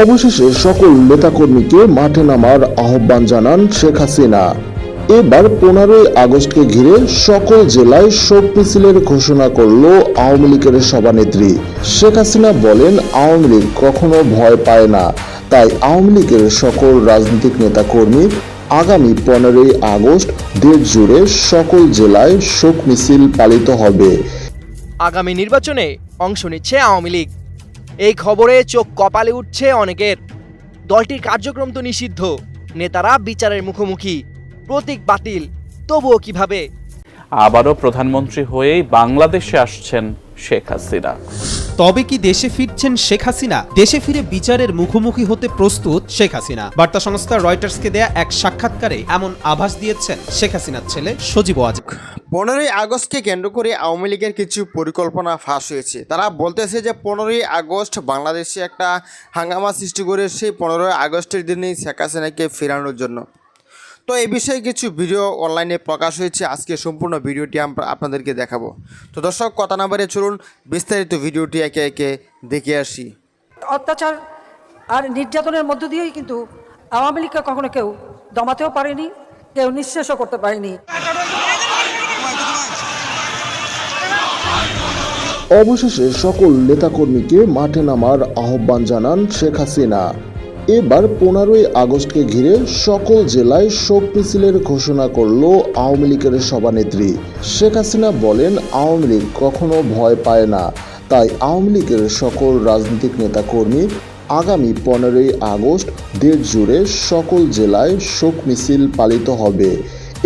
অবশেষে সকল নেতাকর্মীকে মাঠে নামার আহ্বান জানান শেখ হাসিনা। এবার পনেরোই আগস্টকে ঘিরে সকল জেলায় শোক মিছিলের ঘোষণা করল আওয়ামী লীগের সভানেত্রী। শেখ হাসিনা বলেন, আওয়ামী লীগ কখনো ভয় পায় না। তাই আওয়ামী লীগের সকল রাজনৈতিক নেতাকর্মী আগামী পনেরোই আগস্ট দেশ জুড়ে সকল জেলায় শোক মিছিল পালিত হবে। আগামী নির্বাচনে অংশ নিচ্ছে আওয়ামী লীগ। এই খবরে চোখ কপালে উঠছে অনেকের। দলটির কার্যক্রম তো নিষিদ্ধ। নেতারা বিচারের মুখোমুখি। প্রতীক বাতিল। তবুও কীভাবে? আবারও প্রধানমন্ত্রী হয়েই বাংলাদেশে আসছেন শেখ হাসিনা। তবে কি দেশে ফিরছেন শেখ হাসিনা? দেশে ফিরে বিচারের মুখোমুখি হতে প্রস্তুত শেখ হাসিনা। বার্তা সংস্থা রয়টার্সকে দেয়া এক সাক্ষাৎকারে এমন আভাস দিয়েছেন শেখ হাসিনার ছেলে সজীব ওয়াজ। পনেরোই আগস্টকে কেন্দ্র করে আওয়ামী লীগের কিছু পরিকল্পনা ফাঁস হয়েছে। তারা বলতেছে যে পনেরোই আগস্ট বাংলাদেশে একটা হাঙ্গামা সৃষ্টি করে সেই পনেরোই আগস্টের দিনেই শেখ হাসিনাকে ফেরানোর জন্য। তো এই বিষয়ে কিছু ভিডিও অনলাইনে প্রকাশ হয়েছে। আজকে সম্পূর্ণ ভিডিওটি আমরা আপনাদেরকে দেখাবো। তো দর্শক কথা না বাড়িয়ে চলুন বিস্তারিত ভিডিওটি একে একে দেখে আসি। অত্যাচার আর নির্যাতনের মধ্য দিয়েই কিন্তু আওয়ামী লীগকে কখনো কেউ দমাতেও পারেনি কেউ নিঃশেষও করতে পারেনি। অবশেষে সকল নেতাকর্মীকে মাঠে নামার আহ্বান জানান শেখ হাসিনা। এবার পনেরোই আগস্টকে ঘিরে সকল জেলায় শোক মিছিলের ঘোষণা করল আওয়ামী লীগের সভানেত্রী। শেখ হাসিনা বলেন, আওয়ামী লীগ কখনো ভয় পায় না। তাই আওয়ামী লীগের সকল রাজনৈতিক নেতাকর্মী আগামী পনেরোই আগস্ট দেশ জুড়ে সকল জেলায় শোক মিছিল পালিত হবে।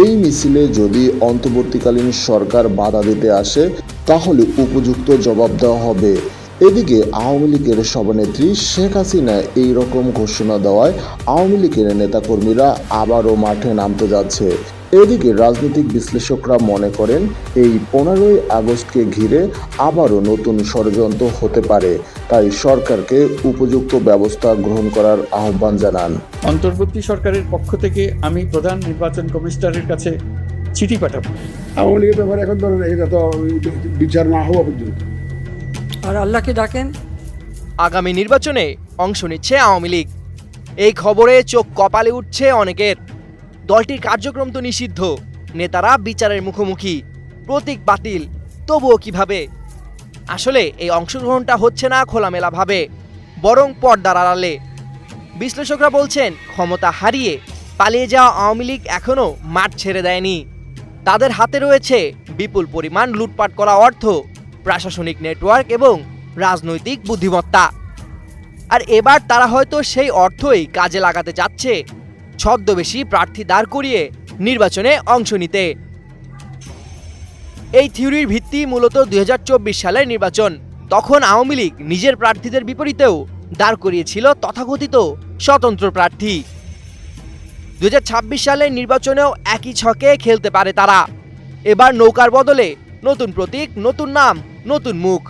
এই মিছিলে যদি অন্তর্বর্তীকালীন সরকার বাধা দিতে আসে, তাহলে উপযুক্ত জবাব দেওয়া হবে। এদিকে আওয়ামী লীগের সভানেত্রী শেখ হাসিনা এই রকম ঘোষণা দেওয়ায় আওয়ামী লীগের নেতাকর্মীরা আবারও মাঠে নামতে যাচ্ছে। এদিকে রাজনৈতিক বিশ্লেষকরা মনে করেন এই পনেরোই আগস্টকে ঘিরে আবারও নতুন ষড়যন্ত্র হতে পারে। তাই সরকারকে উপযুক্ত ব্যবস্থা গ্রহণ করার আহ্বান জানান। অন্তর্বর্তী সরকারের পক্ষ থেকে আমি প্রধান নির্বাচন কমিশনারের কাছে চিঠি পাঠাবো। আওয়ামী লীগের ব্যাপারে এখন ধরেন এটা তো বিচার না হওয়া পর্যন্ত। আর আল্লাহকে ডাকেন। আগামী নির্বাচনে অংশ নিচ্ছে আওয়ামী লীগ। এই খবরে চোখ কপালে উঠছে অনেকের। দলটির কার্যক্রম তো নিষিদ্ধ। নেতারা বিচারের মুখোমুখি। প্রতীক বাতিল। তবুও কীভাবে? আসলে এই অংশগ্রহণটা হচ্ছে না খোলামেলাভাবে, বরং পর্দার আড়ালে। বিশ্লেষকরা বলছেন, ক্ষমতা হারিয়ে পালিয়ে যাওয়া আওয়ামী লীগ এখনও মাঠ ছেড়ে দেয়নি। তাদের হাতে রয়েছে বিপুল পরিমাণ লুটপাট করা অর্থ। প্রশাসনিক নেটওয়ার্ক এবং রাজনৈতিক বুদ্ধিমত্তা। আর এবার তারা হয়তো সেই অর্থই কাজে লাগাতে যাচ্ছে, ছদ্মবেশী প্রার্থী দাঁড় করিয়ে নির্বাচনে অংশ নিতে। এই থিওরির ভিত্তি মূলত দুই হাজার চব্বিশ সালের নির্বাচন। তখন আওয়ামী লীগ নিজের প্রার্থীদের বিপরীতেও দাঁড় করিয়েছিল তথাকথিত স্বতন্ত্র প্রার্থী। দু হাজার ছাব্বিশ সালের নির্বাচনেও একই ছকে খেলতে পারে তারা। এবার নৌকার বদলে নতুন প্রতীক, নতুন নাম, নতুন মুখ।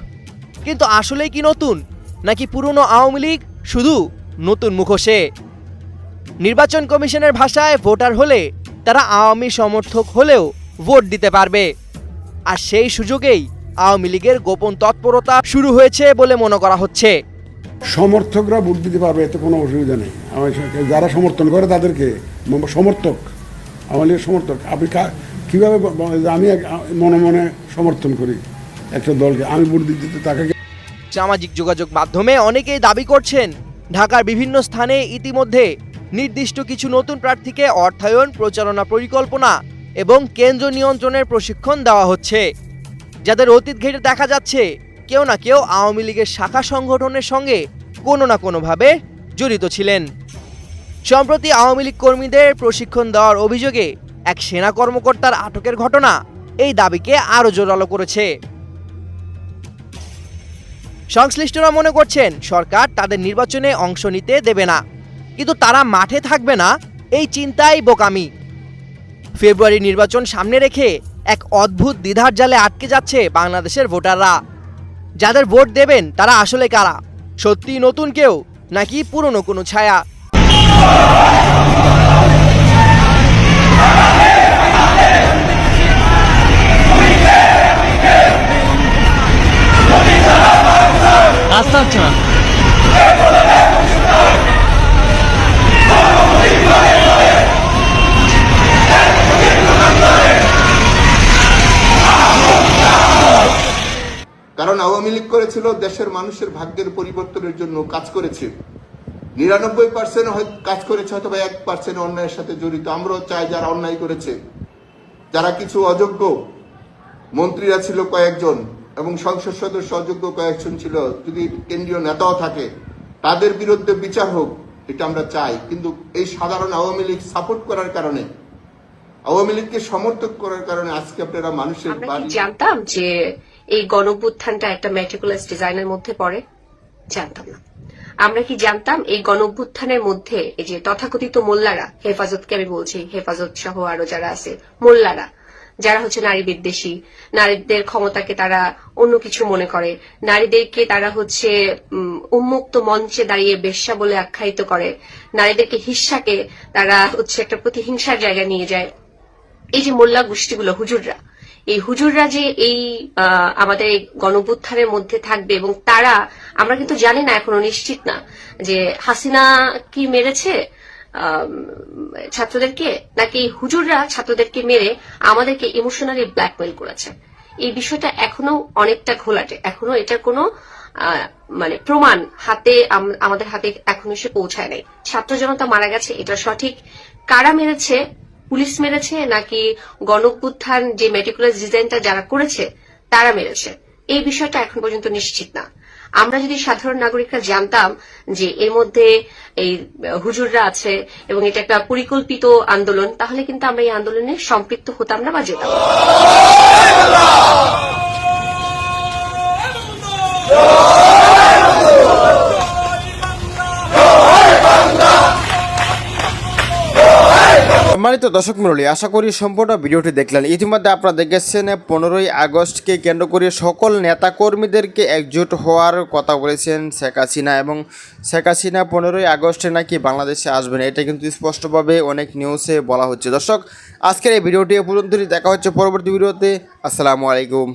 কিন্তু আসলেই কি নতুন? নাকি পুরনো আওয়ামী লীগ শুধু নতুন মুখোশে? নির্বাচন কমিশনের ভাষায় ভোটার হলে তারা আওয়ামী সমর্থক হলেও ভোট দিতে পারবে। আর সেই সুযোগেই আওয়ামী লীগের গোপন তৎপরতা শুরু হয়েছে বলে মনে করা হচ্ছে। সমর্থকরা ভোট দিতে পারবে, এতে কোনো অসুবিধা নেই। যারা সমর্থন করে তাদেরকে, সমর্থক, আওয়ামী লীগের সমর্থক। আপনি কীভাবে আমি মনে মনে সমর্থন করি একটা দলকে। আমি ভোট দিতে তাকে সামাজিক যোগাযোগ মাধ্যমে অনেকেই দাবি করছেন, ঢাকার বিভিন্ন স্থানে ইতিমধ্যে নির্দিষ্ট কিছু নতুন প্রার্থীকে অর্থায়ন, প্রচারণা পরিকল্পনা এবং কেন্দ্র নিয়ন্ত্রণের প্রশিক্ষণ দেওয়া হচ্ছে। যাদের অতীত ঘেটে দেখা যাচ্ছে, কেউ না কেউ আওয়ামী লীগের শাখা সংগঠনের সঙ্গে কোনো না কোনোভাবে জড়িত ছিলেন। সম্প্রতি আওয়ামী লীগ কর্মীদের প্রশিক্ষণ দেওয়ার অভিযোগে এক সেনা কর্মকর্তার আটকের ঘটনা এই দাবিকে আরও জোরালো করেছে। সংশ্লিষ্টরা মনে করছেন, সরকার তাদের নির্বাচনে অংশ নিতে দেবে না। কিন্তু তারা মাঠে থাকবে না, এই চিন্তাই বোকামি। ফেব্রুয়ারি নির্বাচন সামনে রেখে এক অদ্ভুত দ্বিধার জালে আটকে যাচ্ছে বাংলাদেশের ভোটাররা। যাদের ভোট দেবেন, তারা আসলে কারা? সত্যি নতুন কেউ, নাকি পুরনো কোনো ছায়া? করেছিল দেশের মানুষের ভাগ্যের পরিবর্তনের জন্য কাজ করেছে। নিরানব্বই পার্সেন্ট কাজ করেছে অথবা এক পার্সেন্ট অন্যায়ের সাথে জড়িত। আমরাও চাই যারা অন্যায় করেছে যারা কিছু অযোগ্য মন্ত্রীরা ছিল কয়েকজন এবং সংসদ সদস্য অযোগ্য কয়েকজন ছিল যদি কেন্দ্রীয় নেতাও থাকে তাদের বিরুদ্ধে বিচার হোক এটা আমরা চাই। কিন্তু এই সাধারণ আওয়ামী লীগ সাপোর্ট করার কারণে আওয়ামী লীগকে সমর্থক করার কারণে আজকে আপনারা মানুষের জানতাম যে এই গণঅভ্যুত্থানটা একটা ম্যাটিকুলাস ডিজাইনের মধ্যে পড়ে, জানতাম না। আমরা কি জানতাম, এই গণঅভ্যুত্থানের মধ্যে এই যে তথাকথিত মোল্লারা, হেফাজতকে আমি বলছি, হেফাজত সহ আরও যারা আছে, মোল্লারা, যারা হচ্ছে নারী বিদ্বেষী, নারীদের ক্ষমতাকে তারা অন্য কিছু মনে করে, নারীদেরকে তারা হচ্ছে উন্মুক্ত মঞ্চে দাঁড়িয়ে বেশ্যা বলে আখ্যায়িত করে, নারীদেরকে হিংসাকে তারা হচ্ছে একটা প্রতিহিংসার জায়গায় নিয়ে যায়। এই যে মোল্লা গোষ্ঠীগুলো, হুজুররা এই হুজুররা যে এই আমাদের এই মধ্যে থাকবে এবং তারা, আমরা কিন্তু জানি না, এখনও নিশ্চিত না, যে হাসিনা কি মেরেছে ছাত্রদেরকে, নাকি হুজুররা ছাত্রদেরকে মেরে আমাদেরকে ইমোশনালি ব্ল্যাকমেল করেছে। এই বিষয়টা এখনও অনেকটা ঘোলাটে। এখনও এটার কোনো মানে প্রমাণ হাতে আম- আমাদের হাতে এখনও এসে পৌঁছায় নাই। ছাত্র জনতা মারা গেছে, এটা সঠিক। কারা মেরেছে পুলিশ মেরেছে নাকি গণঅভ্যুত্থান যে মেটিকুলাস ডিজাইনটা যারা করেছে, তারা মেরেছে। এই বিষয়টা এখন পর্যন্ত নিশ্চিত না। আমরা যদি সাধারণ নাগরিকরা জানতাম যে এর মধ্যে এই হুজুররা আছে এবং এটা একটা পরিকল্পিত আন্দোলন, তাহলে কিন্তু আমরা এই আন্দোলনে সম্পৃক্ত হতাম না বা যেতাম সম্মানিত দর্শক মন্ডলী আশা করি সম্পূর্ণ ভিডিওটি দেখলেন। ইতিমধ্যে আপনারা দেখেছেন, পনেরোই আগস্টকে কেন্দ্র করে সকল নেতাকর্মীদেরকে একজোট হওয়ার কথা বলেছেন শেখ হাসিনা এবং শেখ হাসিনা পনেরোই আগস্টে নাকি বাংলাদেশে আসবেন, এটা কিন্তু স্পষ্টভাবে অনেক নিউজে বলা হচ্ছে। দর্শক, আজকের এই ভিডিওটি পর্যন্তই, দেখা হচ্ছে পরবর্তী ভিডিওতে। আসসালামু আলাইকুম।